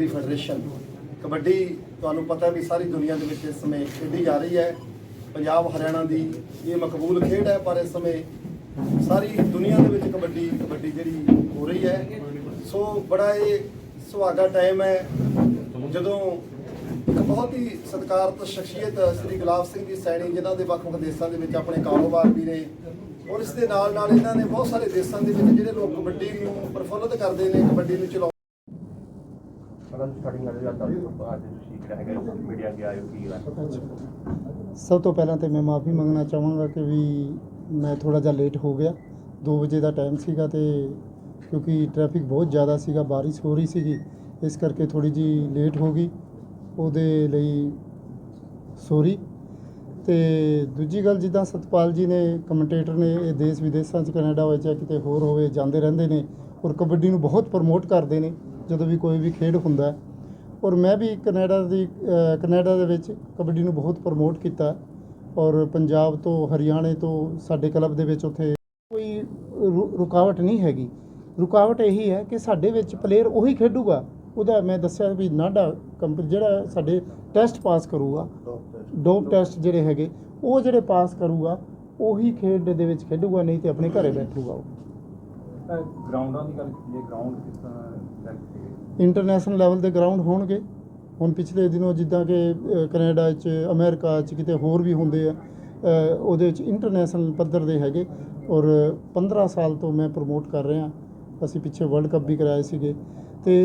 Kabaddi federation. Kabaddi ਤੁਹਾਨੂੰ ਪਤਾ ਵੀ ਸਾਰੀ ਦੁਨੀਆ ਦੇ ਵਿੱਚ ਇਸ ਸਮੇਂ ਖੇਡੀ ਜਾ ਰਹੀ ਹੈ। ਪੰਜਾਬ ਹਰਿਆਣਾ ਦੀ ਇਹ ਮਕਬੂਲ ਖੇਡ ਹੈ, ਪਰ ਇਸ ਸਮੇਂ ਸਾਰੀ ਦੁਨੀਆ ਦੇ ਵਿੱਚ ਕਬੱਡੀ ਕਬੱਡੀ ਜਿਹੜੀ ਹੋ ਰਹੀ ਹੈ। ਸੋ ਬੜਾ ਇਹ ਸੁਹਾਗਾ ਟਾਈਮ ਹੈ, ਜਦੋਂ ਇੱਕ ਬਹੁਤ ਹੀ ਸਤਿਕਾਰਤ ਸ਼ਖਸੀਅਤ ਸ੍ਰੀ ਗੁਲਾਬ ਸਿੰਘ ਜੀ ਸੈਣੀ, ਜਿਨ੍ਹਾਂ ਦੇ ਵੱਖ-ਵੱਖ ਦੇਸ਼ਾਂ ਦੇ ਵਿੱਚ ਆਪਣੇ ਕਾਰੋਬਾਰ ਵੀ ਨੇ ਔਰ ਇਸ ਦੇ ਨਾਲ ਨਾਲ ਇਹਨਾਂ ਨੇ ਬਹੁਤ ਸਾਰੇ ਦੇਸ਼ਾਂ ਦੇ ਵਿੱਚ ਜਿਹੜੇ ਲੋਕ ਕਬੱਡੀ ਨੂੰ ਪ੍ਰਫੁੱਲਤ ਕਰਦੇ ਨੇ, ਕਬੱਡੀ ਨੂੰ ਚਲਾਉਂਦੇ ਮਤਲਬ ਸਟਾਰਟਿੰਗ ਨਾਲ ਜਾਂ ਅੱਜ ਤੁਸੀਂ ਜਿਹੜਾ ਹੈਗਾ ਮੀਡੀਆ ਅੱਗੇ ਆਇਓ, ਕੀ ਗੱਲ? ਸਭ ਤੋਂ ਪਹਿਲਾਂ ਤੇ ਮੈਂ ਮਾਫੀ ਮੰਗਣਾ ਚਾਹਾਂਗਾ ਕਿ ਵੀ ਮੈਂ ਥੋੜਾ ਜਿਹਾ ਲੇਟ ਹੋ ਗਿਆ। 2 ਵਜੇ ਦਾ ਟਾਈਮ ਸੀਗਾ ਤੇ ਕਿਉਂਕਿ ਟ੍ਰੈਫਿਕ ਬਹੁਤ ਜ਼ਿਆਦਾ ਸੀਗਾ, ਬਾਰਿਸ਼ ਹੋ ਰਹੀ ਸੀਗੀ, ਇਸ ਕਰਕੇ ਥੋੜੀ ਜੀ ਲੇਟ ਹੋ ਗਈ। ਉਹਦੇ ਲਈ ਸੋਰੀ ਤੇ ਦੂਜੀ ਗੱਲ, ਜਿੱਦਾਂ ਸਤਪਾਲ ਜੀ ਨੇ ਕਮੈਂਟੇਟਰ ਨੇ ਇਹ ਦੇਸ਼ ਵਿਦੇਸ਼ਾਂ 'ਚ ਕੈਨੇਡਾ ਹੋਵੇ ਜਾਂ ਕਿਤੇ ਹੋਰ ਹੋਵੇ, ਜਾਂਦੇ ਰਹਿੰਦੇ ਨੇ ਔਰ ਕਬੱਡੀ ਨੂੰ ਬਹੁਤ ਪ੍ਰਮੋਟ ਕਰਦੇ ਨੇ। ਜਦੋਂ ਵੀ ਕੋਈ ਵੀ ਖੇਡ ਹੁੰਦਾ ਔਰ ਮੈਂ ਵੀ ਕੈਨੇਡਾ ਦੀ ਅ, ਕੈਨੇਡਾ ਦੇ ਵਿੱਚ ਕਬੱਡੀ ਨੂੰ ਬਹੁਤ ਪ੍ਰਮੋਟ ਕੀਤਾ। ਔਰ ਪੰਜਾਬ ਤੋਂ ਹਰਿਆਣੇ ਤੋਂ ਸਾਡੇ ਕਲੱਬ ਦੇ ਵਿੱਚ ਉੱਥੇ ਕੋਈ ਰੁਕਾਵਟ ਨਹੀਂ ਹੈਗੀ। ਰੁਕਾਵਟ ਇਹੀ ਹੈ ਕਿ ਸਾਡੇ ਵਿੱਚ ਪਲੇਅਰ ਉਹੀ ਖੇਡੂਗਾ। ਉਹਦਾ ਮੈਂ ਦੱਸਿਆ ਵੀ ਨਾਡਾ ਕੰਪ ਜਿਹੜਾ ਸਾਡੇ ਟੈਸਟ ਪਾਸ ਕਰੂਗਾ। ਡੋਪ ਟੈਸਟ ਜਿਹੜੇ ਹੈਗੇ ਉਹ ਜਿਹੜੇ ਪਾਸ ਕਰੂਗਾ ਉਹੀ ਖੇਡ ਦੇ ਵਿੱਚ ਖੇਡੂਗਾ ਨਹੀਂ ਤੇ ਆਪਣੇ ਘਰੇ ਬੈਠੂਗਾ ਉਹ। ਗਰਾਊਂਡਾਂ ਦੀ ਗੱਲ ਕੀਤੀ ਗਰਾਊਂਡ ਕਿਸ ਤਰ੍ਹਾਂ ਇੰਟਰਨੈਸ਼ਨਲ ਲੈਵਲ ਦੇ ਗਰਾਊਂਡ ਹੋਣਗੇ ਹੁਣ ਪਿਛਲੇ ਦਿਨੋਂ ਜਿੱਦਾਂ ਕਿ ਅ, ਕੈਨੇਡਾ 'ਚ ਅਮਰੀਕਾ 'ਚ ਕਿਤੇ ਹੋਰ ਵੀ ਹੁੰਦੇ ਆ ਅ, ਉਹਦੇ ਵਿੱਚ ਇੰਟਰਨੈਸ਼ਨਲ ਪੱਧਰ ਦੇ ਹੈਗੇ ਔਰ 15 ਸਾਲ ਤੋਂ ਮੈਂ ਪ੍ਰਮੋਟ ਕਰ ਰਿਹਾ ਅਸੀਂ ਪਿੱਛੇ ਵਰਲਡ ਕੱਪ ਵੀ ਕਰਾਏ ਸੀਗੇ ਤੇ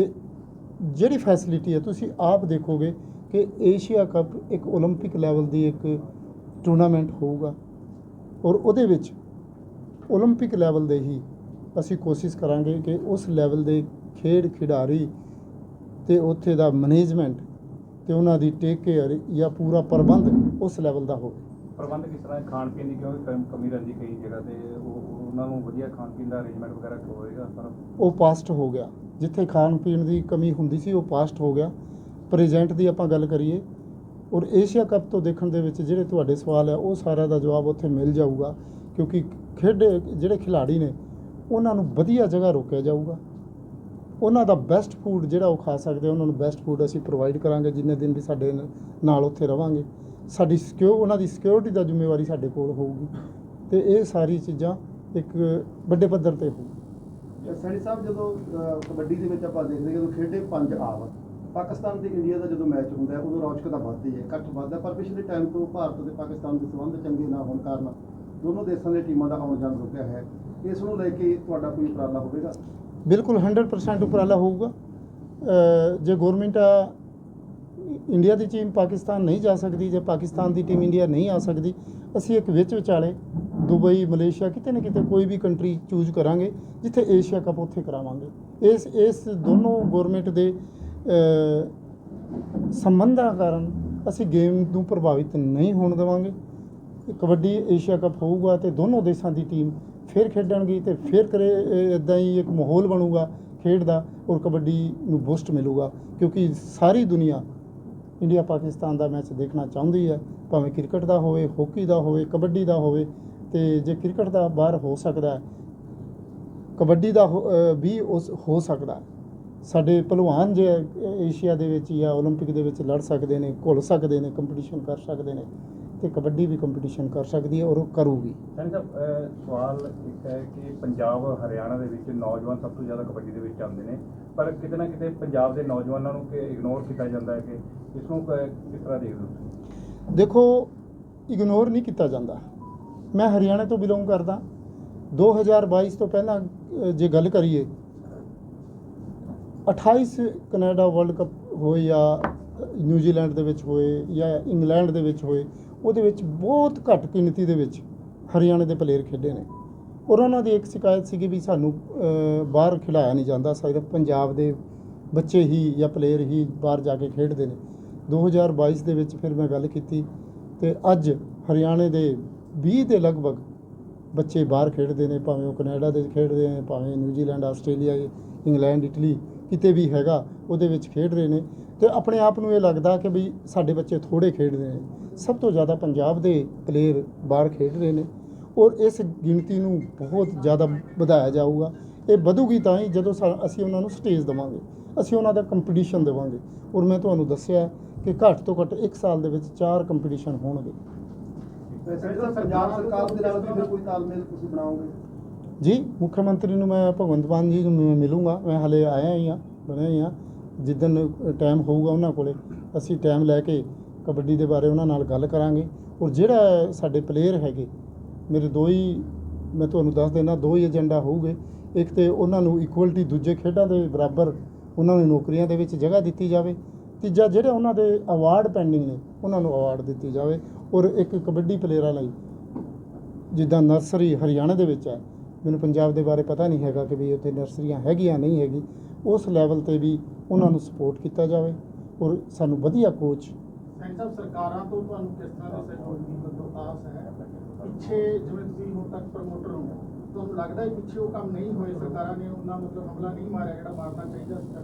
ਜਿਹੜੀ ਫੈਸਿਲਿਟੀ ਹੈ ਤੁਸੀਂ ਆਪ ਦੇਖੋਗੇ ਕਿ ਏਸ਼ੀਆ ਕੱਪ ਇੱਕ 올림픽 ਲੈਵਲ ਦੀ ਇੱਕ ਟੂਰਨਾਮੈਂਟ ਹੋਊਗਾ ਔਰ ਉਹਦੇ ਵਿੱਚ 올림픽 ਲੈਵਲ ਦੇ ਹੀ ਅਸੀਂ ਕੋਸ਼ਿਸ਼ ਕਰਾਂਗੇ ਕਿ ਉਸ ਲੈਵਲ ਦੇ ਖੇਡ ਖਿਡਾਰੀ ਤੇ ਉੱਥੇ ਦਾ ਮੈਨੇਜਮੈਂਟ ਤੇ ਉਹਨਾਂ ਦੀ ਟੇਕ ਕੇਅਰ ਜਾਂ ਪੂਰਾ ਪ੍ਰਬੰਧ ਉਸ ਲੈਵਲ ਦਾ ਹੋਵੇ। ਪ੍ਰਬੰਧ ਕਿਸ ਤਰ੍ਹਾਂ? ਖਾਣ ਪੀਣ ਦੀ ਕਿਉਂਕਿ ਕਮ- ਕਮੀ ਰਹਿੰਦੀ ਕਈ ਜਗ੍ਹਾ ਤੇ ਉਹ ਉਹ- ਉਹਨਾਂ ਨੂੰ ਵਧੀਆ ਖਾਣ ਪੀਣ ਦਾ ਅਰੇਂਜਮੈਂਟ ਵਗੈਰਾ ਹੋਏਗਾ? ਉਹ ਪਾਸਟ ਹੋ ਗਿਆ। ਜਿੱਥੇ ਖਾਣ ਪੀਣ ਦੀ ਕਮੀ ਹੁੰਦੀ ਸੀ ਉਹ ਪਾਸਟ ਹੋ ਗਿਆ। ਪ੍ਰੈਜ਼ੈਂਟ ਦੀ ਆਪਾਂ ਗੱਲ ਕਰੀਏ ਔਰ ਏਸ਼ੀਆ ਕੱਪ ਤੋਂ ਦੇਖਣ ਦੇ ਵਿੱਚ ਜਿਹੜੇ ਤੁਹਾਡੇ ਸਵਾਲ ਹੈ ਉਹ ਸਾਰਾ ਦਾ ਜਵਾਬ ਉੱਥੇ ਮਿਲ ਜਾਊਗਾ। ਕਿਉਂਕਿ ਖੇਡ ਜਿਹੜੇ ਖਿਡਾਰੀ ਨੇ ਉਹਨਾਂ ਨੂੰ ਵਧੀਆ ਜਗ੍ਹਾ ਰੋਕਿਆ ਜਾਊਗਾ। ਉਹਨਾਂ ਦਾ ਬੈਸਟ ਫੂਡ ਜਿਹੜਾ ਉਹ ਖਾ ਸਕਦੇ ਉਹਨਾਂ ਨੂੰ ਬੈਸਟ ਫੂਡ ਅਸੀਂ ਪ੍ਰੋਵਾਈਡ ਕਰਾਂਗੇ, ਜਿੰਨੇ ਦਿਨ ਵੀ ਸਾਡੇ ਨਾਲ ਉੱਥੇ ਰਵਾਂਗੇ। ਸਾਡੀ ਸਿਕਿਉ ਉਹਨਾਂ ਦੀ ਸਿਕਿਉਰਿਟੀ ਦਾ ਜ਼ਿੰਮੇਵਾਰੀ ਸਾਡੇ ਕੋਲ ਹੋਊਗੀ। ਤੇ ਇਹ ਸਾਰੀ ਚੀਜ਼ਾਂ ਇੱਕ ਵੱਡੇ ਪੱਧਰ ਤੇ ਹੋਊ। ਸੈਣੀ ਸਾਹਿਬ, ਜਦੋਂ ਕਬੱਡੀ ਦੇ ਵਿੱਚ ਆਪਾਂ ਦੇਖਦੇ ਹਾਂ, ਜਦੋਂ ਖੇਡੇ ਪੰਜ ਆਵ, ਪਾਕਿਸਤਾਨ ਤੇ ਇੰਡੀਆ ਦਾ ਜਦੋਂ ਮੈਚ ਹੁੰਦਾ ਹੈ, ਉਦੋਂ ਰੌਚਕ ਵੱਧਦੀ ਹੈ ਇਕੱਠ ਵੱਧਦਾ, ਪਰ ਪਿਛਲੇ ਟਾਈਮ ਤੋਂ ਭਾਰਤ ਤੇ ਪਾਕਿਸਤਾਨ ਦੇ ਸੰਬੰਧ ਚੰਗੇ ਨਾ ਹੋਣ ਕਾਰਨ, ਦੋਨੋਂ ਦੇਸ਼ਾਂ ਦੇ ਟੀਮਾਂ ਦਾ ਆਉਣ ਜਾਣ ਰੁਕਿਆ ਹੈ। ਇਸ ਨੂੰ ਲੈ ਕੇ ਤੁਹਾਡਾ ਕੋਈ ਉਪਰਾਲਾ ਹੋਵੇਗਾ? ਬਿਲਕੁਲ 100% ਉਪਰਾਲਾ ਹੋਊਗਾ। ਜੇ ਗਵਰਨਮੈਂਟ ਇੰਡੀਆ ਦੀ ਟੀਮ ਪਾਕਿਸਤਾਨ ਨਹੀਂ ਜਾ ਸਕਦੀ, ਜੇ ਪਾਕਿਸਤਾਨ ਦੀ ਟੀਮ ਇੰਡੀਆ ਨਹੀਂ ਆ ਸਕਦੀ, ਅਸੀਂ ਇੱਕ ਵਿੱਚ ਵਿਚਾਲੇ ਦੁਬਈ, ਮਲੇਸ਼ੀਆ ਕਿਤੇ ਨਾ ਕਿਤੇ ਕੋਈ ਵੀ ਕੰਟਰੀ ਚੂਜ਼ ਕਰਾਂਗੇ, ਜਿੱਥੇ ਏਸ਼ੀਆ ਕੱਪ ਉੱਥੇ ਕਰਾਵਾਂਗੇ। ਇਸ ਇਸ ਦੋਨੋਂ ਗਵਰਨਮੈਂਟ ਦੇ ਸੰਬੰਧਾਂ ਕਾਰਨ ਅਸੀਂ ਗੇਮ ਨੂੰ ਪ੍ਰਭਾਵਿਤ ਨਹੀਂ ਹੋਣ ਦੇਵਾਂਗੇ। ਕਬੱਡੀ ਏਸ਼ੀਆ ਕੱਪ ਹੋਊਗਾ ਤੇ ਦੋਨੋਂ ਦੇਸ਼ਾਂ ਦੀ ਟੀਮ ਫਿਰ ਖੇਡਣਗੀ ਤੇ ਫਿਰ ਕਰੇ ਇਦਾਂ ਹੀ ਇੱਕ ਮਾਹੌਲ ਬਣੂਗਾ ਖੇਡ ਦਾ ਔਰ ਕਬੱਡੀ ਨੂੰ ਬੂਸਟ ਮਿਲੂਗਾ ਕਿਉਂਕਿ ਸਾਰੀ ਦੁਨੀਆ ਇੰਡੀਆ ਪਾਕਿਸਤਾਨ ਦਾ ਮੈਚ ਦੇਖਣਾ ਚਾਹੁੰਦੀ ਹੈ ਭਾਵੇਂ ਕ੍ਰਿਕਟ ਦਾ ਹੋਵੇ ਹਾਕੀ ਦਾ ਹੋਵੇ ਕਬੱਡੀ ਦਾ ਹੋਵੇ ਤੇ ਜੇ ਕ੍ਰਿਕਟ ਦਾ ਬਾਹਰ ਹੋ ਸਕਦਾ ਹੈ ਕਬੱਡੀ ਦਾ ਹੋ- ਅ, ਵੀ ਉਸ ਹੋ ਸਕਦਾ ਹੈ। ਸਾਡੇ ਪਹਿਲਵਾਨ ਜੇ ਏਸ਼ੀਆ ਦੇ ਵਿੱਚ ਜਾਂ 올림픽 ਦੇ ਵਿੱਚ ਲੜ ਸਕਦੇ ਨੇ ਘੁਲ ਸਕਦੇ ਨੇ ਕੰਪੀਟੀਸ਼ਨ ਕਰ ਸਕਦੇ ਨੇ ਤੇ ਕਬੱਡੀ ਵੀ ਕੰਪੀਟੀਸ਼ਨ ਕਰ ਸਕਦੀ ਹੈ ਔਰ ਉਹ ਕਰੂਗੀ। ਸੈਣੀ ਸਾਹਿਬ ਅਹ, ਸਵਾਲ ਇੱਕ ਹੈ ਕਿ ਪੰਜਾਬ ਹਰਿਆਣਾ ਦੇ ਵਿੱਚ ਨੌਜਵਾਨ ਸਭ ਤੋਂ ਜ਼ਿਆਦਾ ਕਬੱਡੀ ਦੇ ਵਿੱਚ ਆਉਂਦੇ ਨੇ ਪਰ ਕਿਤੇ ਨਾ ਕਿਤੇ ਪੰਜਾਬ ਦੇ ਨੌਜਵਾਨਾਂ ਨੂੰ ਕਿ ਇਗਨੋਰ ਕੀਤਾ ਜਾਂਦਾ ਹੈ ਕਿ ਇਸ ਨੂੰ ਕ- ਕਿਸ ਤਰ੍ਹਾਂ ਦੇਖਦੇ ਹੋ ਤੁਸੀਂ? ਦੇਖੋ ਇਗਨੋਰ ਨਹੀਂ ਕੀਤਾ ਜਾਂਦਾ। ਮੈਂ ਹਰਿਆਣਾ ਤੋਂ ਬਿਲੋਂਗ ਕਰਦਾ। 2022 ਤੋਂ ਪਹਿਲਾਂ ਅ, ਜੇ ਗੱਲ ਕਰੀਏ 28 ਕੈਨੇਡਾ ਵਰਲਡ ਕੱਪ ਹੋਏ ਜਾਂ ਨਿਊਜ਼ੀਲੈਂਡ ਦੇ ਵਿੱਚ ਹੋਏ ਜਾਂ ਇੰਗਲੈਂਡ ਦੇ ਵਿੱਚ ਹੋਏ ਉਹਦੇ ਵਿੱਚ ਬਹੁਤ ਘੱਟ ਗਿਣਤੀ ਦੇ ਵਿੱਚ ਹਰਿਆਣੇ ਦੇ ਪਲੇਅਰ ਖੇਡੇ ਨੇ। ਔਰ ਉਹਨਾਂ ਦੀ ਇੱਕ ਸ਼ਿਕਾਇਤ ਸੀਗੀ ਵੀ ਸਾਨੂੰ ਬਾਹਰ ਖਿਡਾਇਆ ਨਹੀਂ ਜਾਂਦਾ ਸਿਰਫ ਪੰਜਾਬ ਦੇ ਬੱਚੇ ਹੀ ਜਾਂ ਪਲੇਅਰ ਹੀ ਬਾਹਰ ਜਾ ਕੇ ਖੇਡਦੇ ਨੇ। 2022 ਦੇ ਵਿੱਚ ਫਿਰ ਮੈਂ ਗੱਲ ਕੀਤੀ ਤੇ ਅੱਜ ਹਰਿਆਣੇ ਦੇ 20 ਦੇ ਲਗਭਗ ਬੱਚੇ ਬਾਹਰ ਖੇਡਦੇ ਨੇ, ਭਾਵੇਂ ਉਹ ਕੈਨੇਡਾ ਦੇ ਖੇਡਦੇ ਨੇ, ਭਾਵੇਂ ਨਿਊਜ਼ੀਲੈਂਡ, ਆਸਟ੍ਰੇਲੀਆ, ਇੰਗਲੈਂਡ, ਇਟਲੀ ਕਿਤੇ ਵੀ ਹੈਗਾ, ਉਹਦੇ ਵਿੱਚ ਖੇਡ ਰਹੇ ਨੇ। ਤੇ ਆਪਣੇ ਆਪ ਨੂੰ ਇਹ ਲੱਗਦਾ ਕਿ ਵੀ ਸਾਡੇ ਬੱਚੇ ਥੋੜੇ ਖੇਡਦੇ ਨੇ। ਸਭ ਤੋਂ ਜ਼ਿਆਦਾ ਪੰਜਾਬ ਦੇ ਪਲੇਅਰ ਬਾਹਰ ਖੇਡ ਰਹੇ ਨੇ ਔਰ ਇਸ ਗਿਣਤੀ ਨੂੰ ਬਹੁਤ ਜ਼ਿਆਦਾ ਵਧਾਇਆ ਜਾਊਗਾ। ਇਹ ਵਧੂਗੀ ਤਾਂ ਹੀ ਜਦੋਂ ਅਸੀਂ ਉਹਨਾਂ ਨੂੰ ਸਟੇਜ ਦੇਵਾਂਗੇ ਅਸੀਂ ਉਹਨਾਂ ਦਾ ਕੰਪੀਟੀਸ਼ਨ ਦੇਵਾਂਗੇ। ਔਰ ਮੈਂ ਤੁਹਾਨੂੰ ਦੱਸਿਆ ਕਿ ਘੱਟ ਤੋਂ ਘੱਟ 1 ਸਾਲ ਦੇ ਵਿੱਚ ਚਾਰ ਕੰਪੀਟੀਸ਼ਨ ਹੋਣਗੇ। ਸਰ ਪੰਜਾਬ ਸਰਕਾਰ ਦੇ ਨਾਲ ਵੀ ਫਿਰ ਕੋਈ ਤਾਲਮੇਲ ਤੁਸੀਂ ਬਣਾਓਗੇ? ਜੀ ਮੁੱਖ ਮੰਤਰੀ ਨੂੰ ਮੈਂ ਭਗਵੰਤ ਮਾਨ ਜੀ ਨੂੰ ਮਿਲੂੰਗਾ। ਮੈਂ ਹਲੇ ਆਇਆ ਹੀ ਆ ਬਣਿਆ ਹੀ ਆ ਜਿੱਦਣ ਟਾਈਮ ਹੋਊਗਾ ਉਹਨਾਂ ਕੋਲੇ, ਅਸੀਂ ਟਾਈਮ ਲੈ ਕੇ ਕਬੱਡੀ ਦੇ ਬਾਰੇ ਉਹਨਾਂ ਨਾਲ ਗੱਲ ਕਰਾਂਗੇ। ਔਰ ਜਿਹੜਾ ਸਾਡੇ ਪਲੇਅਰ ਹੈਗੇ, ਮੇਰੇ ਦੋ ਹੀ, ਮੈਂ ਤੁਹਾਨੂੰ ਦੱਸ ਦੇਣਾ ਦੋ ਹੀ ਏਜੰਡਾ ਹੋਊਗੇ। ਇੱਕ ਤੇ ਉਹਨਾਂ ਨੂੰ ਇਕੁਅਲਟੀ ਦੂਜੇ ਖੇਡਾਂ ਦੇ ਬਰਾਬਰ ਉਹਨਾਂ ਨੂੰ ਨੌਕਰੀਆਂ ਦੇ ਵਿੱਚ ਜਗ੍ਹਾ ਦਿੱਤੀ ਜਾਵੇ। ਤੀਜਾ, ਜਿਹੜੇ ਉਹਨਾਂ ਦੇ ਅਵਾਰਡ ਪੈਂਡਿੰਗ ਨੇ, ਉਹਨਾਂ ਨੂੰ ਅਵਾਰਡ ਦਿੱਤੀ ਜਾਵੇ। ਔਰ ਇੱਕ ਕਬੱਡੀ ਪਲੇਅਰਾਂ ਲਈ, ਜਿੱਦਾਂ ਨਰਸਰੀ ਹਰਿਆਣਾ ਦੇ ਵਿੱਚ ਹੈ, ਮੈਨੂੰ ਪੰਜਾਬ ਦੇ ਬਾਰੇ ਪਤਾ ਨਹੀਂ ਹੈਗਾ ਕਿ ਵੀ ਉੱਥੇ ਨਰਸਰੀਆਂ ਹੈਗੀਆਂ, ਨਹੀਂ ਹੈਗੀ, ਉਸ ਲੈਵਲ ਤੇ ਵੀ ਉਹਨਾਂ ਨੂੰ ਸਪੋਰਟ ਕੀਤਾ ਜਾਵੇ ਔਰ ਸਾਨੂੰ ਵਧੀਆ ਕੋਚ ਸੈਂਟਰ ਸਰਕਾਰਾਂ ਤੋਂ ਤੁਹਾਨੂੰ ਕਿਸ ਤਰ੍ਹਾਂ ਦਾ ਸਹਿਯੋਗ ਦੀ ਮਤਲਬ ਆਸ ਹੈ? ਪਿੱਛੇ ਜਿਵੇਂ ਤੁਸੀਂ ਹੁਣ ਤੱਕ ਪ੍ਰਮੋਟਰ ਹੋ ਤੁਹਾਨੂੰ ਲੱਗਦਾ ਹੈ ਪਿੱਛੇ ਉਹ ਕੰਮ ਨਹੀਂ ਹੋਏ? ਸਰਕਾਰਾਂ ਨੇ ਉਹਨਾਂ ਮਤਲਬ ਹਮਲਾ ਨਹੀਂ ਮਾਰਿਆ ਜਿਹੜਾ ਮਾਰਨਾ ਚਾਹੀਦਾ ਸੀ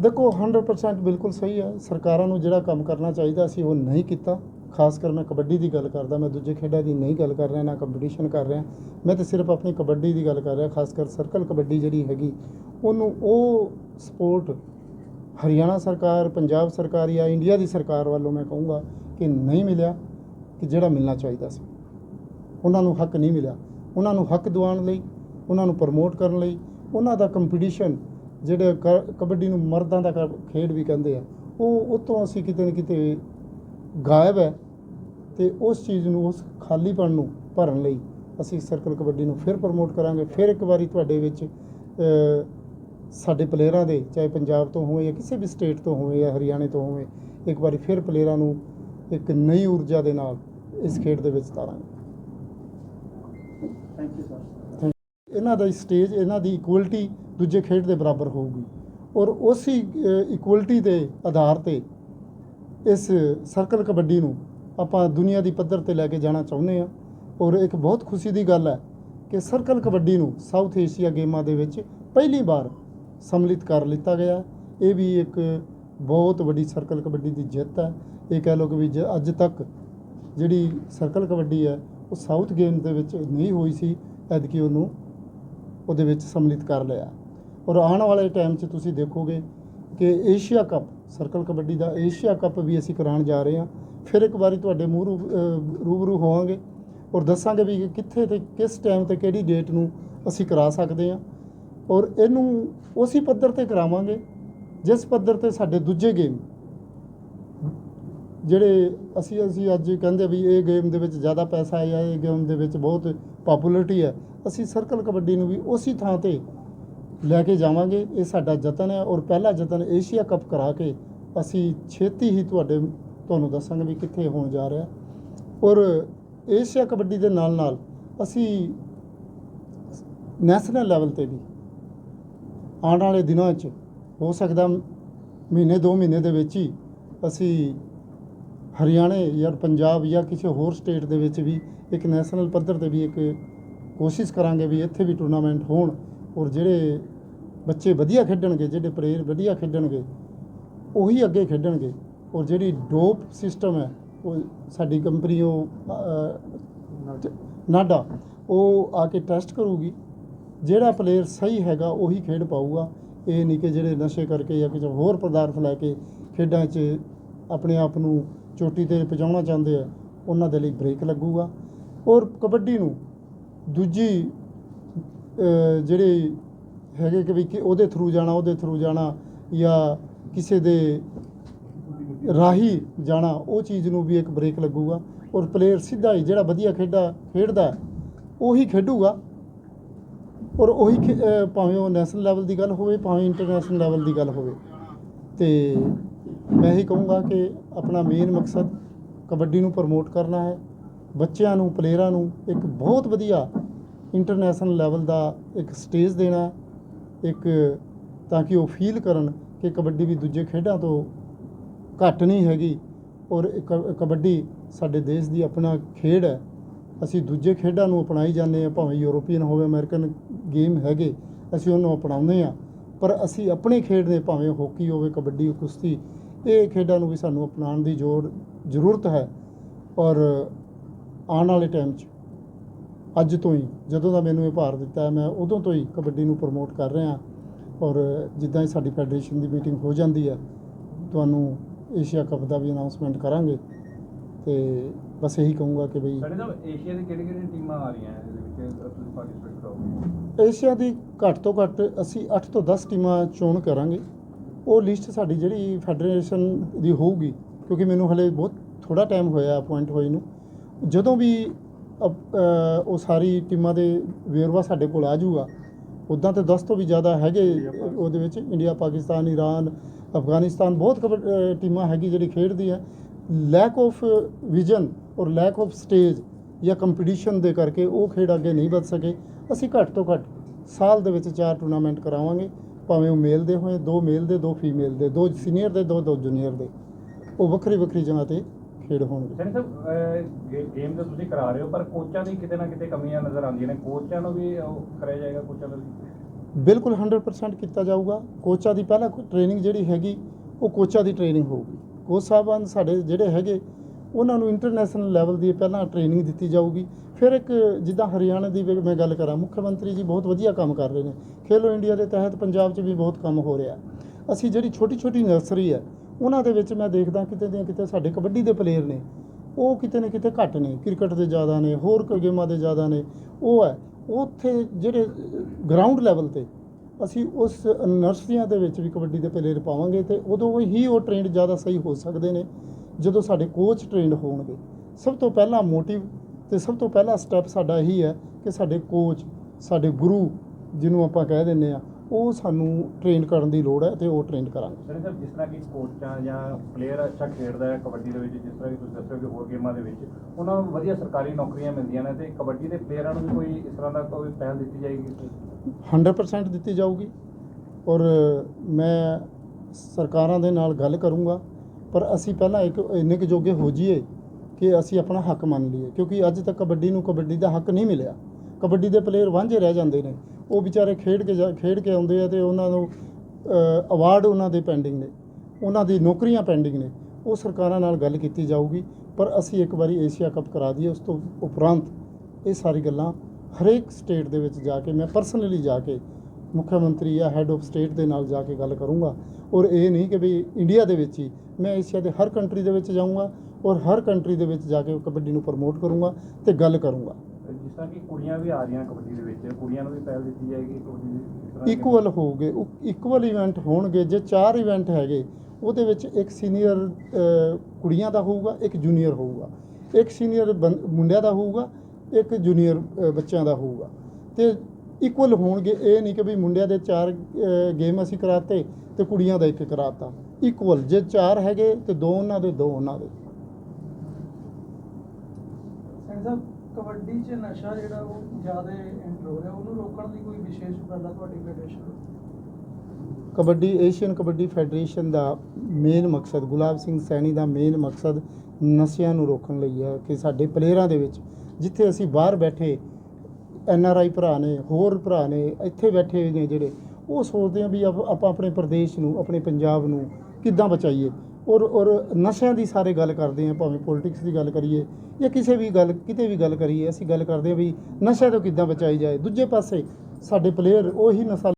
ਦੇਖੋ 100% ਬਿਲਕੁਲ ਸਹੀ ਹੈ। ਸਰਕਾਰਾਂ ਨੂੰ ਜਿਹੜਾ ਕੰਮ ਕਰਨਾ ਚਾਹੀਦਾ ਸੀ ਉਹ ਨਹੀਂ ਕੀਤਾ। ਖਾਸ ਕਰ ਮੈਂ ਕਬੱਡੀ ਦੀ ਗੱਲ ਕਰਦਾ, ਮੈਂ ਦੂਜੇ ਖੇਡਾਂ ਦੀ ਨਹੀਂ ਗੱਲ ਕਰ ਰਿਹਾ, ਨਾ ਕੰਪੀਟੀਸ਼ਨ ਕਰ ਰਿਹਾ, ਮੈਂ ਤਾਂ ਸਿਰਫ ਆਪਣੀ ਕਬੱਡੀ ਦੀ ਗੱਲ ਕਰ ਰਿਹਾ, ਖਾਸ ਕਰ ਸਰਕਲ ਕਬੱਡੀ ਜਿਹੜੀ ਹੈਗੀ, ਉਹਨੂੰ ਉਹ ਸਪੋਰਟ ਹਰਿਆਣਾ ਸਰਕਾਰ, ਪੰਜਾਬ ਸਰਕਾਰ ਜਾਂ ਇੰਡੀਆ ਦੀ ਸਰਕਾਰ ਵੱਲੋਂ ਮੈਂ ਕਹੂੰਗਾ ਕਿ ਨਹੀਂ ਮਿਲਿਆ ਕਿ ਜਿਹੜਾ ਮਿਲਣਾ ਚਾਹੀਦਾ ਸੀ। ਉਹਨਾਂ ਨੂੰ ਹੱਕ ਨਹੀਂ ਮਿਲਿਆ। ਉਹਨਾਂ ਨੂੰ ਹੱਕ ਦਿਵਾਉਣ ਲਈ, ਉਹਨਾਂ ਨੂੰ ਪ੍ਰਮੋਟ ਕਰਨ ਲਈ, ਉਹਨਾਂ ਦਾ ਕੰਪੀਟੀਸ਼ਨ ਜਿਹੜੇ ਕ- ਕਬੱਡੀ ਨੂੰ ਮਰਦਾਂ ਦਾ ਕ- ਖੇਡ ਵੀ ਕਹਿੰਦੇ ਆ, ਉਹ ਉਹ ਤੋਂ ਅਸੀਂ ਕਿਤੇ ਨਾ ਕਿਤੇ ਗਾਇਬ ਹੈ ਤੇ ਉਸ ਚੀਜ਼ ਨੂੰ ਉਸ ਖਾਲੀਪਣ ਨੂੰ ਭਰਨ ਲਈ ਅਸੀਂ ਸਰਕਲ ਕਬੱਡੀ ਨੂੰ ਫਿਰ ਪ੍ਰਮੋਟ ਕਰਾਂਗੇ। ਫਿਰ ਇੱਕ ਵਾਰੀ ਤੁਹਾਡੇ ਵਿੱਚ ਸਾਡੇ ਪਲੇਅਰਾਂ ਦੇ ਚਾਹੇ ਪੰਜਾਬ ਤੋਂ ਹੋਵੇ ਜਾਂ ਕਿਸੇ ਵੀ ਸਟੇਟ ਤੋਂ ਹੋਵੇ ਜਾਂ ਹਰਿਆਣੇ ਤੋਂ ਹੋਵੇ ਇੱਕ ਵਾਰੀ ਫਿਰ ਪਲੇਅਰਾਂ ਨੂੰ ਇੱਕ ਨਈ ਊਰਜਾ ਦੇ ਨਾਲ ਇਸ ਖੇਡ ਦੇ ਵਿੱਚ ਤਾਰਾਂਗੇ। ਥੈਂਕ ਯੂ ਸਰ ਇਹਨਾਂ ਦਾ ਸਟੇਜ ਇਹਨਾਂ ਦੀ ਇਕੁਅਲਿਟੀ ਦੂਜੇ ਖੇਡ ਦੇ ਬਰਾਬਰ ਹੋਊਗੀ। ਔਰ ਉਸੇ ਇਕੁਅਲਿਟੀ ਦੇ ਆਧਾਰ ਤੇ ਇਸ ਸਰਕਲ ਕਬੱਡੀ ਨੂੰ ਆਪਾਂ ਦੁਨੀਆ ਦੀ ਪੱਧਰ ਤੇ ਲੈ ਕੇ ਜਾਣਾ ਚਾਹੁੰਦੇ ਆ ਔਰ ਇੱਕ ਬਹੁਤ ਖੁਸ਼ੀ ਦੀ ਗੱਲ ਹੈ ਕਿ ਸਰਕਲ ਕਬੱਡੀ ਨੂੰ ਸਾਊਥ ਏਸ਼ੀਆ ਗੇਮਾਂ ਦੇ ਵਿੱਚ ਪਹਿਲੀ ਵਾਰ ਸੰਮਿਲਿਤ ਕਰ ਲਿੱਤਾ ਗਿਆ ਇਹ ਵੀ ਇੱਕ ਬਹੁਤ ਵੱਡੀ ਸਰਕਲ ਕਬੱਡੀ ਦੀ ਜਿੱਤ ਹੈ। ਇਹ ਕਹਿ ਲਓ ਕਿ ਵੀ ਜ- ਅੱਜ ਤੱਕ ਜਿਹੜੀ ਸਰਕਲ ਕਬੱਡੀ ਹੈ, ਉਹ ਸਾਊਥ ਗੇਮ ਦੇ ਵਿੱਚ ਨਹੀਂ ਹੋਈ ਸੀ, ਐਤਕੀ ਉਹਨੂੰ ਉਹਦੇ ਵਿੱਚ ਸੰਮਿਲਿਤ ਕਰ ਲਿਆ। ਔਰ ਆਉਣ ਵਾਲੇ ਟਾਈਮ 'ਚ ਤੁਸੀਂ ਦੇਖੋਗੇ ਕਿ ਏਸ਼ੀਆ ਕੱਪ ਸਰਕਲ ਕਬੱਡੀ ਦਾ ਏਸ਼ੀਆ ਕੱਪ ਵੀ ਅਸੀਂ ਕਰਾਉਣ ਜਾ ਰਹੇ ਹਾਂ। ਫਿਰ ਇੱਕ ਵਾਰੀ ਤੁਹਾਡੇ ਮੂੰਹ ਰੂ- ਰੂਬਰੂ ਹੋਵਾਂਗੇ ਔਰ ਦੱਸਾਂਗੇ ਵੀ ਕਿੱਥੇ ਤੇ ਕਿਸ ਟਾਈਮ ਤੇ ਕਿਹੜੀ ਡੇਟ ਨੂੰ ਅਸੀਂ ਕਰਾ ਸਕਦੇ ਹਾਂ। ਔਰ ਇਹਨੂੰ ਉਸੇ ਪੱਧਰ ਤੇ ਕਰਾਵਾਂਗੇ, ਜਿਸ ਪੱਧਰ ਤੇ ਸਾਡੇ ਦੂਜੇ ਗੇਮ ਜਿਹੜੇ ਅਸੀਂ ਅਸੀਂ ਅੱਜ ਕਹਿੰਦੇ ਵੀ ਇਹ ਗੇਮ ਦੇ ਵਿੱਚ ਜ਼ਿਆਦਾ ਪੈਸਾ ਹੈ ਜਾਂ ਇਹ ਗੇਮ ਦੇ ਵਿੱਚ ਬਹੁਤ ਪਪੂਲੈਰਿਟੀ ਹੈ। ਅਸੀਂ ਸਰਕਲ ਕਬੱਡੀ ਨੂੰ ਵੀ ਉਸੇ ਥਾਂ ਤੇ ਲੈ ਕੇ ਜਾਵਾਂਗੇ। ਇਹ ਸਾਡਾ ਯਤਨ ਹੈ ਔਰ ਪਹਿਲਾ ਯਤਨ ਏਸ਼ੀਆ ਕੱਪ ਕਰਾ ਕੇ ਅਸੀਂ ਛੇਤੀ ਹੀ ਤੁਹਾਡੇ, ਤੁਹਾਨੂੰ ਦੱਸਾਂਗੇ ਵੀ ਕਿੱਥੇ ਹੋਣ ਜਾ ਰਿਹਾ। ਔਰ ਏਸ਼ੀਆ ਕਬੱਡੀ ਦੇ ਨਾਲ ਨਾਲ ਅਸੀਂ ਨੈਸ਼ਨਲ ਲੈਵਲ ਤੇ ਵੀ ਆਉਣ ਵਾਲੇ ਦਿਨਾਂ 'ਚ ਹੋ ਸਕਦਾ ਮਹੀਨੇ, ਦੋ ਮਹੀਨੇ ਦੇ ਵਿੱਚ ਹੀ ਅਸੀਂ ਹਰਿਆਣੇ ਜਾਂ ਪੰਜਾਬ ਜਾਂ ਕਿਸੇ ਹੋਰ ਸਟੇਟ ਦੇ ਵਿੱਚ ਵੀ ਇੱਕ ਨੈਸ਼ਨਲ ਪੱਧਰ ਤੇ ਵੀ ਇੱਕ ਕੋਸ਼ਿਸ਼ ਕਰਾਂਗੇ ਵੀ ਇੱਥੇ ਵੀ ਟੂਰਨਾਮੈਂਟ ਹੋਣ ਔਰ ਜਿਹੜੇ ਬੱਚੇ ਵਧੀਆ ਖੇਡਣਗੇ ਜਿਹੜੇ ਪਲੇਅਰ ਵਧੀਆ ਖੇਡਣਗੇ ਉਹੀ ਅੱਗੇ ਖੇਡਣਗੇ। ਔਰ ਜਿਹੜੀ ਡੋਪ ਸਿਸਟਮ ਹੈ ਉਹ ਸਾਡੀ ਕੰਪਨੀ ਉਹ ਨਾਡਾ ਉਹ ਆ ਕੇ ਟੈਸਟ ਕਰੂਗੀ। ਜਿਹੜਾ ਪਲੇਅਰ ਸਹੀ ਹੈਗਾ ਉਹੀ ਖੇਡ ਪਾਊਗਾ। ਇਹ ਨਹੀਂ ਕਿ ਜਿਹੜੇ ਨਸ਼ੇ ਕਰਕੇ ਜਾਂ ਕਿਸੇ ਹੋਰ ਪਦਾਰਥ ਲੈ ਕੇ ਖੇਡਾਂ 'ਚ ਆਪਣੇ ਆਪ ਨੂੰ ਚੋਟੀ ਤੇ ਪਹੁੰਚਾਉਣਾ ਚਾਹੁੰਦੇ ਆ ਉਹਨਾਂ ਦੇ ਲਈ ਬ੍ਰੇਕ ਲੱਗੂਗਾ। ਔਰ ਕਬੱਡੀ ਨੂੰ ਦੂਜੀ ਅ, ਜਿਹੜੇ ਹੈਗੇ ਕਿ ਵੀ ਕਿ ਉਹਦੇ ਥਰੂ ਜਾਣਾ, ਉਹਦੇ ਥਰੂ ਜਾਣਾ ਜਾਂ ਕਿਸੇ ਦੇ ਰਾਹੀ ਜਾਣਾ, ਉਹ ਚੀਜ਼ ਨੂੰ ਵੀ ਇੱਕ ਬ੍ਰੇਕ ਲੱਗੂਗਾ ਔਰ ਪਲੇਅਰ ਸਿੱਧਾ ਹੀ ਜਿਹੜਾ ਵਧੀਆ ਖੇਡਾ, ਖੇਡਦਾ, ਉਹੀ ਖੇਡੂਗਾ। ਔਰ ਉਹੀ ਖੇ- ਭਾਵੇਂ ਉਹ ਨੈਸ਼ਨਲ ਲੈਵਲ ਦੀ ਗੱਲ ਹੋਵੇ, ਭਾਵੇਂ ਇੰਟਰਨੈਸ਼ਨਲ ਲੈਵਲ ਦੀ ਗੱਲ ਹੋਵੇ। ਤੇ ਮੈਂ ਇਹੀ ਕਹੂੰਗਾ ਕਿ ਆਪਣਾ ਮੇਨ ਮਕਸਦ ਕਬੱਡੀ ਨੂੰ ਪ੍ਰਮੋਟ ਕਰਨਾ ਹੈ। ਬੱਚਿਆਂ ਨੂੰ ਪਲੇਅਰਾਂ ਨੂੰ ਇੱਕ ਬਹੁਤ ਵਧੀਆ ਇੰਟਰਨੈਸ਼ਨਲ ਲੈਵਲ ਦਾ ਇੱਕ ਸਟੇਜ ਦੇਣਾ। ਇੱਕ ਤਾਂ ਕਿ ਉਹ ਫੀਲ ਕਰਨ ਕਿ ਕਬੱਡੀ ਵੀ ਦੂਜੇ ਖੇਡਾਂ ਤੋਂ ਘੱਟ ਨਹੀਂ ਹੈਗੀ ਔਰ ਕ- ਕਬੱਡੀ ਸਾਡੇ ਦੇਸ਼ ਦੀ ਆਪਣਾ ਖੇਡ ਹੈ। ਅਸੀਂ ਦੂਜੇ ਖੇਡਾਂ ਨੂੰ ਅਪਣਾਈ ਜਾਂਦੇ ਹਾਂ, ਭਾਵੇਂ ਯੂਰੋਪੀਅਨ ਹੋਵੇ, ਅਮਰੀਕਨ ਗੇਮ ਹੈਗੇ, ਅਸੀਂ ਉਹਨੂੰ ਅਪਣਾਉਂਦੇ ਹਾਂ। ਪਰ ਅਸੀਂ ਆਪਣੇ ਖੇਡ ਦੇ ਭਾਵੇਂ ਹਾਕੀ ਹੋਵੇ, ਕਬੱਡੀ, ਕੁਸ਼ਤੀ, ਇਹ ਖੇਡਾਂ ਨੂੰ ਵੀ ਸਾਨੂੰ ਅਪਣਾਉਣ ਦੀ ਜ਼ੋਰ ਜ਼ਰੂਰਤ ਹੈ ਔਰ ਆਉਣ ਵਾਲੇ ਟਾਈਮ 'ਚ ਅੱਜ ਤੋਂ ਹੀ ਜਦੋਂ ਦਾ ਮੈਨੂੰ ਇਹ ਭਾਰ ਦਿੱਤਾ ਹੈ ਮੈਂ ਉਦੋਂ ਤੋਂ ਹੀ ਕਬੱਡੀ ਨੂੰ ਪ੍ਰਮੋਟ ਕਰ ਰਿਹਾ ਔਰ ਜਿੱਦਾਂ ਹੀ ਸਾਡੀ ਫੈਡਰੇਸ਼ਨ ਦੀ ਮੀਟਿੰਗ ਹੋ ਜਾਂਦੀ ਹੈ ਤੁਹਾਨੂੰ ਏਸ਼ੀਆ ਕੱਪ ਦਾ ਵੀ ਅਨਾਉਂਸਮੈਂਟ ਕਰਾਂਗੇ। ਤੇ ਬਸ ਇਹੀ ਕਹੂੰਗਾ ਕਿ ਬਈ ਸਾਡੇ ਸਾਹਿਬ ਏਸ਼ੀਆ ਦੀ ਕਿਹੜੀ ਕਿਹੜੀ ਟੀਮਾਂ ਆ ਰਹੀਆਂ ਇਹਦੇ ਵਿੱਚ ਤੁਸੀਂ ਪਾਰਟਿਸਿਪੇਟ ਕਰੋਗੇ? ਏਸ਼ੀਆ ਦੀ ਘੱਟ ਤੋਂ ਘੱਟ ਅਸੀਂ 8 ਤੋਂ 10 ਟੀਮਾਂ ਚੋਣ ਕਰਾਂਗੇ। ਉਹ ਲਿਸਟ ਸਾਡੀ ਜਿਹੜੀ ਫੈਡਰੇਸ਼ਨ ਦੀ ਹੋਊਗੀ ਕਿਉਂਕਿ ਮੈਨੂੰ ਹਲੇ ਬਹੁਤ ਥੋੜਾ ਟਾਈਮ ਹੋਇਆ ਅਪਾਇੰਟ ਹੋਏ ਨੂੰ। ਜਦੋਂ ਵੀ ਉਹ ਸਾਰੀ ਟੀਮਾਂ ਦੇ ਵੇਰਵਾ ਸਾਡੇ ਕੋਲ ਆ ਜਾਊਗਾ। ਉਦਾਂ ਤੇ 10 ਤੋਂ ਵੀ ਜ਼ਿਆਦਾ ਹੈਗੇ ਉਹਦੇ ਵਿੱਚ ਇੰਡੀਆ ਪਾਕਿਸਤਾਨ ਈਰਾਨ ਅਫਗਾਨਿਸਤਾਨ ਬਹੁਤ ਟੀਮਾਂ ਹੈਗੀ ਜਿਹੜੀ ਖੇਡਦੀ ਹੈ। Lack of vision or lack of stage ਜਾਂ ਕੰਪੀਟੀਸ਼ਨ ਦੇ ਕਰਕੇ ਉਹ ਖੇਡ ਅੱਗੇ ਨਹੀਂ ਵੱਧ ਸਕੇ। ਅਸੀਂ ਘੱਟ ਤੋਂ ਘੱਟ ਸਾਲ ਦੇ ਵਿੱਚ ਚਾਰ ਟੂਰਨਾਮੈਂਟ ਕਰਾਵਾਂਗੇ। ਭਾਵੇਂ ਉਹ ਮੇਲ ਦੇ ਹੋਏ ਦੋ ਮੇਲ ਦੇ ਦੋ ਫੀਮੇਲ ਦੇ ਦੋ ਸੀਨੀਅਰ ਦੇ ਦੋ ਦੋ ਜੂਨੀਅਰ ਦੇ। ਉਹ ਵੱਖਰੀ ਵੱਖਰੀ ਜਗ੍ਹਾ ਤੇ ਖੇਡ ਹੋਣਗੇ ਸੈਣੀ ਸਾਹਿਬ ਗੇਮ ਤਾਂ ਤੁਸੀਂ ਕਰਾ ਰਹੇ ਹੋ ਪਰ ਕੋਚਾਂ ਦੀ ਕਿਤੇ ਨਾ ਕਿਤੇ ਕਮੀਆਂ ਨਜ਼ਰ ਆਉਂਦੀਆਂ ਨੇ। ਕੋਚਾਂ ਨੂੰ ਵੀ ਉਹ ਕਰਿਆ ਜਾਏਗਾ ਕੋਚਾਂ ਦਾ ਬਿਲਕੁਲ 100% ਕੀਤਾ ਜਾਊਗਾ। ਕੋਚਾਂ ਦੀ ਪਹਿਲਾਂ ਟ੍ਰੇਨਿੰਗ ਜਿਹੜੀ ਹੈਗੀ ਉਹ ਕੋਚਾਂ ਦੀ ਟ੍ਰੇਨਿੰਗ ਹੋਊਗੀ। ਕੋਚ ਸਾਹਿਬਾਨ ਸਾਡੇ ਜਿਹੜੇ ਹੈਗੇ ਉਹਨਾਂ ਨੂੰ ਇੰਟਰਨੈਸ਼ਨਲ ਲੈਵਲ ਦੀ ਪਹਿਲਾਂ ਟ੍ਰੇਨਿੰਗ ਦਿੱਤੀ ਜਾਊਗੀ। ਫਿਰ ਇੱਕ ਜਿੱਦਾਂ ਹਰਿਆਣਾ ਦੀ ਵੀ ਮੈਂ ਗੱਲ ਕਰਾਂ ਮੁੱਖ ਮੰਤਰੀ ਜੀ ਬਹੁਤ ਵਧੀਆ ਕੰਮ ਕਰ ਰਹੇ ਨੇ। ਖੇਲੋ ਇੰਡੀਆ ਦੇ ਤਹਿਤ ਪੰਜਾਬ 'ਚ ਵੀ ਬਹੁਤ ਕੰਮ ਹੋ ਰਿਹਾ। ਅਸੀਂ ਜਿਹੜੀ ਛੋਟੀ ਛੋਟੀ ਨਰਸਰੀ ਹੈ ਉਹਨਾਂ ਦੇ ਵਿੱਚ ਮੈਂ ਦੇਖਦਾ ਕਿਤੇ ਨਾ ਕਿਤੇ ਸਾਡੇ ਕਬੱਡੀ ਦੇ ਪਲੇਅਰ ਨੇ, ਉਹ ਕਿਤੇ ਨਾ ਕਿਤੇ ਘੱਟ ਨੇ, ਕ੍ਰਿਕਟ ਦੇ ਜ਼ਿਆਦਾ ਨੇ, ਹੋਰ ਕੋਈ ਗੇਮਾਂ ਦੇ ਜ਼ਿਆਦਾ ਨੇ, ਉਹ ਹੈ, ਉੱਥੇ ਜਿਹੜੇ ਗਰਾਊਂਡ ਲੈਵਲ ਤੇ ਅਸੀਂ ਉਸ ਨਰਸਰੀਆਂ ਦੇ ਵਿੱਚ ਵੀ ਕਬੱਡੀ ਦੇ ਪਲੇਅਰ ਪਾਵਾਂਗੇ ਤੇ ਉਦੋਂ ਹੀ ਉਹ ਟ੍ਰੇਨਡ ਜ਼ਿਆਦਾ ਸਹੀ ਹੋ ਸਕਦੇ ਨੇ, ਜਦੋਂ ਸਾਡੇ ਕੋਚ ਟ੍ਰੇਨਡ ਹੋਣਗੇ। ਸਭ ਤੋਂ ਪਹਿਲਾ ਮੋਟਿਵ ਤੇ ਸਭ ਤੋਂ ਪਹਿਲਾ ਸਟੈਪ ਸਾਡਾ ਇਹੀ ਹੈ ਕਿ ਸਾਡੇ ਕੋਚ ਸਾਡੇ ਗੁਰੂ ਜਿਹਨੂੰ ਆਪਾਂ ਕਹਿ ਦਿੰਦੇ ਆ ਉਹ ਸਾਨੂੰ ਟ੍ਰੇਨ ਕਰਨ ਦੀ ਲੋੜ ਹੈ ਤੇ ਉਹ ਟ੍ਰੇਨ ਕਰਾਂਗੇ। ਸਾਹਿਬ ਜਿਸ ਤਰ੍ਹਾਂ ਕਿ ਕੋਚਾਂ ਜਾਂ ਪਲੇਅਰ ਅੱਛਾ ਖੇਡਦਾ ਹੈ ਕਬੱਡੀ ਦੇ ਵਿੱਚ ਜਿਸ ਤਰ੍ਹਾਂ ਕਿ ਤੁਸੀਂ ਦੱਸਿਓ ਕਿ ਹੋਰ ਗੇਮਾਂ ਦੇ ਵਿੱਚ ਉਹਨਾਂ ਨੂੰ ਵਧੀਆ ਸਰਕਾਰੀ ਨੌਕਰੀਆਂ ਮਿਲਦੀਆਂ ਨੇ ਤੇ ਕਬੱਡੀ ਦੇ ਪਲੇਅਰਾਂ ਨੂੰ ਵੀ ਕੋਈ ਇਸ ਤਰ੍ਹਾਂ ਦਾ ਕੋਈ ਪਹਿਲ ਦਿੱਤੀ ਜਾਏਗੀ 100% ਦਿੱਤੀ ਜਾਊਗੀ ਔਰ ਮੈਂ ਸਰਕਾਰਾਂ ਦੇ ਨਾਲ ਗੱਲ ਕਰੂੰਗਾ ਪਰ ਅਸੀਂ ਪਹਿਲਾਂ ਇੱਕ ਇੰਨੇ ਕੁ ਜੋਗੇ ਹੋ ਜਾਈਏ ਕਿ ਅਸੀਂ ਆਪਣਾ ਹੱਕ ਮੰਨ ਲਈਏ ਕਿਉਂਕਿ ਅੱਜ ਤੱਕ ਕਬੱਡੀ ਨੂੰ ਕਬੱਡੀ ਦਾ ਹੱਕ ਨਹੀਂ ਮਿਲਿਆ। ਕਬੱਡੀ ਦੇ ਪਲੇਅਰ ਵਾਂਝੇ ਰਹਿ ਜਾਂਦੇ ਨੇ। ਉਹ ਵਿਚਾਰੇ ਖੇਡ ਕੇ ਜਾ- ਖੇਡ ਕੇ ਆਉਂਦੇ ਆ ਤੇ ਉਹਨਾਂ ਨੂੰ ਅਵਾਰਡ ਉਹਨਾਂ ਦੇ ਪੈਂਡਿੰਗ ਨੇ। ਉਹਨਾਂ ਦੀ ਨੌਕਰੀਆਂ ਪੈਂਡਿੰਗ ਨੇ। ਉਹ ਸਰਕਾਰਾਂ ਨਾਲ ਗੱਲ ਕੀਤੀ ਜਾਊਗੀ, ਪਰ ਅਸੀਂ ਇੱਕ ਵਾਰੀ ਏਸ਼ੀਆ ਕੱਪ ਕਰਾ ਦਈਏ, ਉਸ ਤੋਂ ਉਪਰੰਤ ਇਹ ਸਾਰੀ ਗੱਲਾਂ ਹਰੇਕ ਸਟੇਟ ਦੇ ਵਿੱਚ ਜਾ ਕੇ, ਮੈਂ ਪਰਸਨਲੀ ਜਾ ਕੇ, ਮੁੱਖ ਮੰਤਰੀ ਜਾਂ ਹੈੱਡ ਆਫ ਸਟੇਟ ਦੇ ਨਾਲ ਜਾ ਕੇ ਗੱਲ ਕਰੂੰਗਾ। ਔਰ ਇਹ ਨਹੀਂ ਕਿ ਵੀ ਇੰਡੀਆ ਦੇ ਵਿੱਚ ਹੀ, ਮੈਂ ਏਸ਼ੀਆ ਦੇ ਹਰ ਕੰਟਰੀ ਦੇ ਵਿੱਚ ਜਾਊਂਗਾ ਔਰ ਹਰ ਕੰਟਰੀ ਦੇ ਵਿੱਚ ਜਾ ਕੇ ਕਬੱਡੀ ਨੂੰ ਪ੍ਰਮੋਟ ਕਰੂੰਗਾ ਤੇ ਗੱਲ ਕਰੂੰਗਾ। ਜਿਸ ਤਰ੍ਹਾਂ ਕਿ ਕੁੜੀਆਂ ਵੀ ਆ ਰਹੀਆਂ ਕਬੱਡੀ ਦੇ ਵਿੱਚ ਕੁੜੀਆਂ ਨੂੰ ਵੀ ਪਹਿਲ ਦਿੱਤੀ ਜਾਏਗੀ ਕਬੱਡੀ ਦੀ ਇਸ ਤਰ੍ਹਾਂ ਦੀ- ਇਕੁਅਲ ਹੋਊਗੇ ਇਕੁਅਲ ਇਵੈਂਟ ਹੋਣਗੇ ਜੇ ਚਾਰ ਇਵੈਂਟ ਹੈਗੇ ਉਹਦੇ ਵਿੱਚ ਇੱਕ ਸੀਨੀਅਰ ਕੁੜੀਆਂ ਦਾ ਹੋਊਗਾ ਇੱਕ ਜੂਨੀਅਰ ਹੋਊਗਾ। ਇੱਕ ਸੀਨੀਅਰ ਮੁੰਡਿਆਂ ਦਾ ਹੋਊਗਾ ਇੱਕ ਜੂਨੀਅਰ ਬੱਚਿਆਂ ਦਾ ਹੋਊਗਾ। ਤੇ ਇਕੁਅਲ ਹੋਣਗੇ ਇਹ ਨਹੀਂ ਕਿ ਵੀ ਮੁੰਡਿਆਂ ਦੇ ਚਾਰ ਗੇਮ ਅਸੀਂ ਕਰਾਤੇ ਤੇ ਕੁੜੀਆਂ ਦਾ ਇੱਕ ਕਰਾਤਾ। ਇਕੁਅਲ ਜੇ ਚਾਰ ਹੈਗੇ ਤੇ ਦੋ ਉਹਨਾਂ ਦੇ ਦੋ ਉਹਨਾਂ ਦੇ। ਸਾਹਿਬ ਕਬੱਡੀ 'ਚ ਨਸ਼ਾ ਜਿਹੜਾ ਉਹ ਜ਼ਿਆਦਾ ਐਂਟਰ ਹੋ ਰਿਹਾ, ਉਹਨੂੰ ਰੋਕਣ ਦੀ ਕੋਈ ਵਿਸ਼ੇਸ਼ ਉਪਰਾਲਾ ਤੁਹਾਡੀ federation kabaddi Asian kabaddi federation ਦਾ ਮੇਨ ਮਕਸਦ, ਗੁਲਾਬ ਸਿੰਘ ਸੈਣੀ ਦਾ ਮੇਨ ਮਕਸਦ ਨਸ਼ਿਆਂ ਨੂੰ ਰੋਕਣ ਲਈ ਹੈ ਕਿ ਸਾਡੇ ਪਲੇਅਰਾਂ ਦੇ ਵਿੱਚ, ਜਿੱਥੇ ਅਸੀਂ ਬਾਹਰ ਬੈਠੇ ਐਨ ਆਰ ਆਈ ਭਰਾ ਨੇ, ਹੋਰ ਭਰਾ ਨੇ, ਇੱਥੇ ਬੈਠੇ ਨੇ ਜਿਹੜੇ, ਉਹ ਸੋਚਦੇ ਆ ਵੀ ਆਪ- ਆਪਾਂ ਆਪਣੇ ਪ੍ਰਦੇਸ਼ ਨੂੰ, ਆਪਣੇ ਪੰਜਾਬ ਨੂੰ ਕਿੱਦਾਂ ਬਚਾਈਏ। ਔਰ ਔਰ ਨਸ਼ਿਆਂ ਦੀ ਸਾਰੇ ਗੱਲ ਕਰਦੇ ਆ ਭਾਵੇਂ ਪੋਲਿਟਿਕਸ ਦੀ ਗੱਲ ਕਰੀਏ ਜਾਂ ਕਿਸੇ ਵੀ ਗੱਲ, ਕਿਤੇ ਵੀ ਗੱਲ ਕਰੀਏ, ਅਸੀਂ ਗੱਲ ਕਰਦੇ ਆ ਵੀ ਨਸ਼ਿਆਂ ਤੋਂ ਕਿੱਦਾਂ ਬਚਾਈ ਜਾਏ। ਦੂਜੇ ਪਾਸੇ ਸਾਡੇ ਪਲੇਅਰ ਉਹੀ ਨਸ਼ਾ